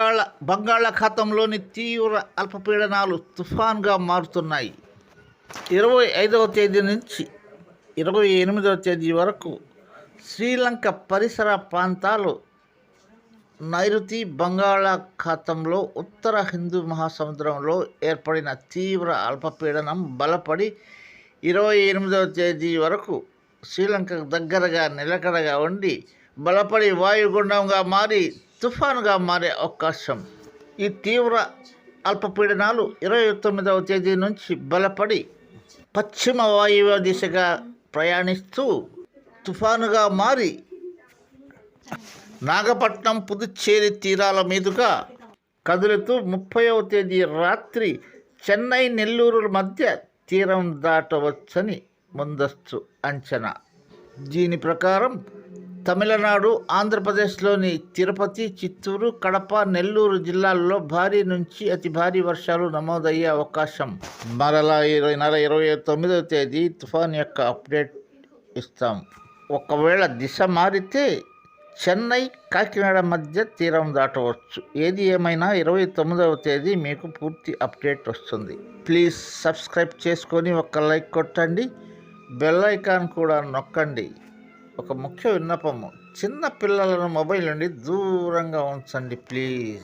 బంగాళ బంగాళాఖాతంలోని తీవ్ర అల్పపీడనాలు తుఫాన్గా మారుతున్నాయి. ఇరవై ఐదవ తేదీ నుంచి ఇరవై ఎనిమిదవ తేదీ వరకు శ్రీలంక పరిసర ప్రాంతాలు నైరుతి బంగాళాఖాతంలో ఉత్తర హిందూ మహాసముద్రంలో ఏర్పడిన తీవ్ర అల్పపీడనం బలపడి ఇరవై ఎనిమిదవ తేదీ వరకు శ్రీలంకకు దగ్గరగా నిలకడగా ఉండి బలపడి వాయుగుండంగా మారి తుఫానుగా మారే అవకాశం. ఈ తీవ్ర అల్పపీడనాలు ఇరవై తొమ్మిదవ తేదీ నుంచి బలపడి పశ్చిమ వాయువ్య దిశగా ప్రయాణిస్తూ తుఫానుగా మారి నాగపట్నం పుదుచ్చేరి తీరాల మీదుగా కదులుతూ ముప్పైవ తేదీ రాత్రి చెన్నై నెల్లూరు మధ్య తీరం దాటవచ్చని ముందస్తు అంచనా. దీని ప్రకారం తమిళనాడు ఆంధ్రప్రదేశ్లోని తిరుపతి చిత్తూరు కడప నెల్లూరు జిల్లాల్లో భారీ నుంచి అతి భారీ వర్షాలు నమోదయ్యే అవకాశం. మరలా ఇరవై నెల ఇరవై తొమ్మిదవ తేదీ తుఫాన్ యొక్క అప్డేట్ ఇస్తాం. ఒకవేళ దిశ మారితే చెన్నై కాకినాడ మధ్య తీరం దాటవచ్చు. ఏది ఏమైనా ఇరవై తొమ్మిదవ తేదీ మీకు పూర్తి అప్డేట్ వస్తుంది. ప్లీజ్ సబ్స్క్రైబ్ చేసుకొని ఒక లైక్ కొట్టండి. బెల్ ఐకాన్ కూడా నొక్కండి. ఒక ముఖ్య విన్నపము. చిన్న పిల్లలను మొబైల్ నుండి దూరంగా ఉంచండి ప్లీజ్.